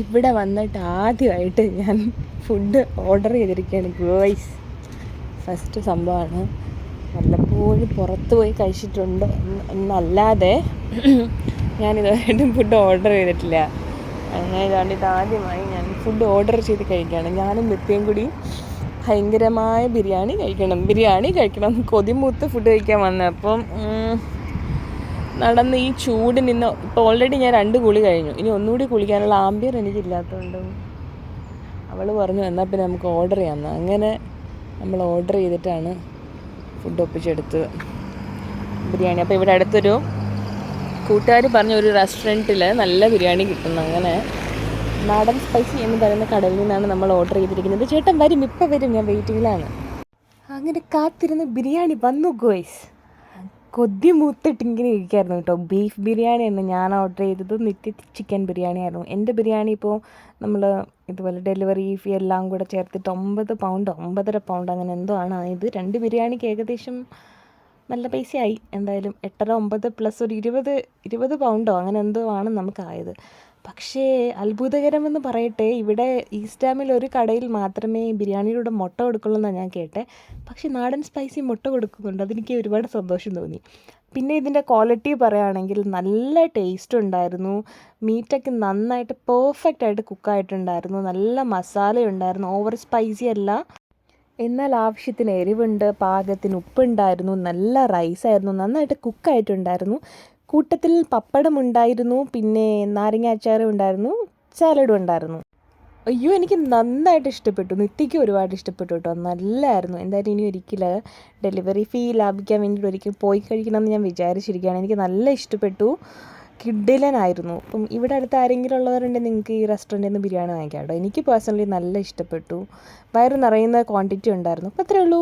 ഇവിടെ വന്നിട്ട് ആദ്യമായിട്ട് ഞാൻ ഫുഡ് ഓർഡർ ചെയ്തിരിക്കുകയാണ് ഗോയ്സ് ഫസ്റ്റ് സംഭവമാണ്. വല്ലപ്പോഴും പുറത്ത് പോയി കഴിച്ചിട്ടുണ്ട് എന്നല്ലാതെ ഞാൻ ഞാനിതുവരെയായിട്ടും ഫുഡ് ഓർഡർ ചെയ്തിട്ടില്ല. അങ്ങനെ ഇതുകൊണ്ട് ഇതാദ്യമായി ഞാൻ ഫുഡ് ഓർഡർ ചെയ്ത് കഴിക്കുകയാണ്. ഞാനും നിത്യം കൂടി ഭയങ്കരമായ ബിരിയാണി കഴിക്കണം. ബിരിയാണി കഴിക്കണം. കൊതിമൂത്ത് ഫുഡ് കഴിക്കാൻ ഉം, നടന്ന് ഈ ചൂട് നിന്ന് ഇപ്പോൾ ഓൾറെഡി ഞാൻ രണ്ട് കുളി കഴിഞ്ഞു. ഇനി ഒന്നുകൂടി കുളിക്കാനുള്ള ആംബിയർ എനിക്കില്ലാത്തതുകൊണ്ട് അവൾ പറഞ്ഞു എന്നാൽ പിന്നെ നമുക്ക് ഓർഡർ ചെയ്യാമെന്ന് അങ്ങനെ നമ്മൾ ഓർഡർ ചെയ്തിട്ടാണ് ഫുഡ് ഒപ്പിച്ചെടുത്തത്. ബിരിയാണി. അപ്പോൾ ഇവിടെ അടുത്തൊരു കൂട്ടുകാർ പറഞ്ഞ ഒരു റെസ്റ്റോറന്റിൽ നല്ല ബിരിയാണി കിട്ടുന്നു. അങ്ങനെ നാടൻ സ്പൈസി എന്ന് പറയുന്ന കടയിൽ നിന്നാണ് നമ്മൾ ഓർഡർ ചെയ്തിരിക്കുന്നത്. ചേട്ടൻ വരും ഇപ്പം വരും. ഞാൻ വെയിറ്റിങ്ങിലാണ് അങ്ങനെ കാത്തിരുന്ന് ബിരിയാണി വന്നു ഗോയ്സ് കൊതി മൂത്തിട്ട് ഇങ്ങനെ ഇരിക്കായിരുന്നു കേട്ടോ. ബീഫ് ബിരിയാണി ബിരിയാണിയാണ് ഞാൻ ഓർഡർ ചെയ്തത്. നിത്യ ചിക്കൻ ബിരിയാണി ആയിരുന്നു. എന്റെ ബിരിയാണി ഇപ്പോൾ നമ്മൾ ഇതുപോലെ ഡെലിവറി ഫീ എല്ലാം കൂടെ ചേർത്തിട്ട് ഒമ്പത് പൗണ്ട് ഒമ്പതര പൗണ്ട് അങ്ങനെ എന്തോ ആണ്. ഇത് രണ്ട് ബിരിയാണിക്ക് ഏകദേശം നല്ല പൈസയായി. എന്തായാലും എട്ടര ഒമ്പത് പ്ലസ് ഒരു ഇരുപത് ഇരുപത് പൗണ്ടോ അങ്ങനെ എന്തോ ആണ് നമുക്കായത്. പക്ഷേ അത്ഭുതകരമെന്ന് പറയട്ടെ ഇവിടെ ഈസ്റ്റ് ഡാമിൽ ഒരു കടയിൽ മാത്രമേ ബിരിയാണിയുടെ മുട്ട കൊടുക്കുള്ളൂ എന്നാണ് ഞാൻ കേട്ടെ. പക്ഷേ നാടൻ സ്പൈസി മുട്ട കൊടുക്കുന്നുണ്ട്. അതെനിക്ക് ഒരുപാട് സന്തോഷം തോന്നി. പിന്നെ ഇതിന്റെ ക്വാളിറ്റി പറയുകയാണെങ്കിൽ നല്ല ടേസ്റ്റ് ഉണ്ടായിരുന്നു. മീറ്റൊക്കെ നന്നായിട്ട് പെർഫെക്റ്റ് ആയിട്ട് കുക്കായിട്ടുണ്ടായിരുന്നു നല്ല മസാല ഉണ്ടായിരുന്നു. ഓവർ സ്പൈസി അല്ല. എന്നാൽ ആവശ്യത്തിന് എരിവുണ്ട് പാകത്തിന് ഉപ്പുണ്ടായിരുന്നു നല്ല റൈസായിരുന്നു നന്നായിട്ട് കുക്കായിട്ടുണ്ടായിരുന്നു കൂട്ടത്തിൽ പപ്പടം ഉണ്ടായിരുന്നു പിന്നെ നാരങ്ങ അച്ചാറും ഉണ്ടായിരുന്നു സാലഡും ഉണ്ടായിരുന്നു. അയ്യോ എനിക്ക് നന്നായിട്ട് ഇഷ്ടപ്പെട്ടു. നിത്യയ്ക്ക് ഒരുപാട് ഇഷ്ടപ്പെട്ടു കേട്ടോ. നല്ലതായിരുന്നു എന്തായാലും ഇനി ഒരിക്കലും ഡെലിവറി ഫീ ലാഭിക്കാൻ വേണ്ടിയിട്ട് ഒരിക്കൽ പോയി കഴിക്കണമെന്ന് ഞാൻ വിചാരിച്ചിരിക്കുകയാണ്. എനിക്ക് നല്ല ഇഷ്ടപ്പെട്ടു. കിഡിലനായിരുന്നു അപ്പം ഇവിടെ അടുത്ത് ആരെങ്കിലും ഉള്ളവരുണ്ടെങ്കിൽ നിങ്ങൾക്ക് ഈ റെസ്റ്റോറന്റിൽ നിന്ന് ബിരിയാണി വാങ്ങിക്കാം കേട്ടോ. എനിക്ക് പേഴ്സണലി നല്ല ഇഷ്ടപ്പെട്ടു. വയറ് നിറയുന്ന ക്വാണ്ടിറ്റി ഉണ്ടായിരുന്നു. അപ്പോൾ അത്രേ ഉള്ളൂ.